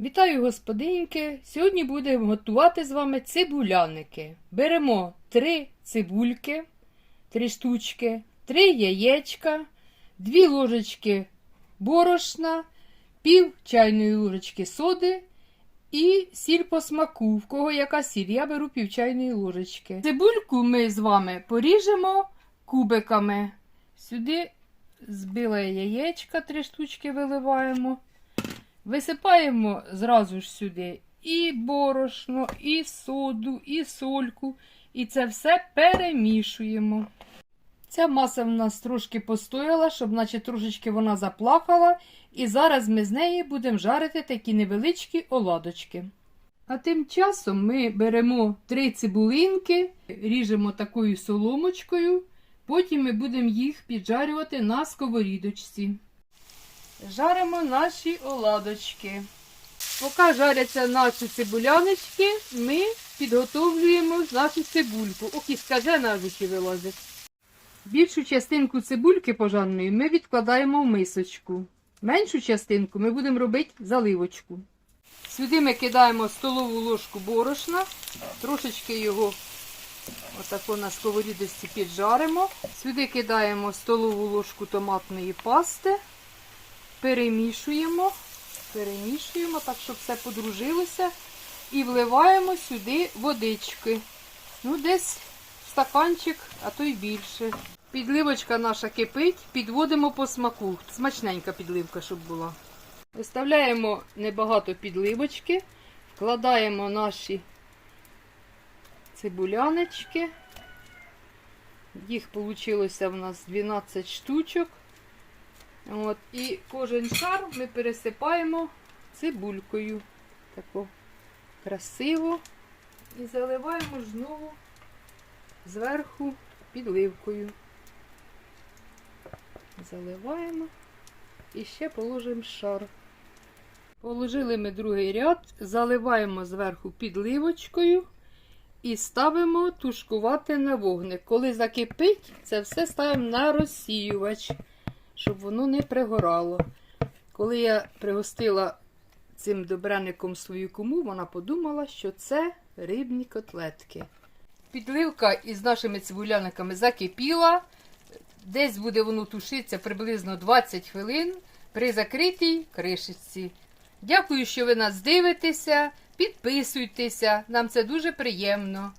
Вітаю, господинки! Сьогодні будемо готувати з вами цибуляники. Беремо три цибульки, три штучки, три яєчка, дві ложечки борошна, пів чайної ложечки соди і сіль по смаку. В кого яка сіль, я беру пів чайної ложечки. Цибульку ми з вами поріжемо кубиками. Сюди збила яєчка, три штучки виливаємо. Висипаємо зразу ж сюди і борошно, і соду, і сольку. І це все перемішуємо. Ця маса в нас трошки постояла, щоб наче трошечки вона заплакала. І зараз ми з неї будемо жарити такі невеличкі оладочки. А тим часом ми беремо три цибулинки, ріжемо такою соломочкою, потім ми будемо їх піджарювати на сковорідочці. Жаримо наші оладочки. Поки жаряться наші цибуляночки, ми підготовлюємо нашу цибульку. Ох, і скаже на вухі вилазить. Більшу частинку цибульки пожарної ми відкладаємо в мисочку. Меншу частинку ми будемо робити заливочку. Сюди ми кидаємо столову ложку борошна, трошечки його отако на сковорідості піджаримо. Сюди кидаємо столову ложку томатної пасти перемішуємо, перемішуємо так, щоб все подружилося. І вливаємо сюди водички. Ну, десь стаканчик, а то й більше. Підливочка наша кипить, підводимо по смаку. Смачненька підливка, щоб була. Виставляємо небагато підливочки, вкладаємо наші цибуляночки. Їх вийшло в нас 12 штучок. От, і кожен шар ми пересипаємо цибулькою. Тако красиво. І заливаємо знову зверху підливкою. Заливаємо і ще положимо шар. Положили ми другий ряд, заливаємо зверху підливочкою і ставимо тушкувати на вогник. Коли закипить, це все ставимо на розсіювач щоб воно не пригорало. Коли я пригостила цим добраником свою кому, вона подумала, що це рибні котлетки. Підливка із нашими цибуляниками закипіла. Десь буде воно тушитися приблизно 20 хвилин при закритій кришечці. Дякую, що ви нас дивитеся. Підписуйтеся, нам це дуже приємно.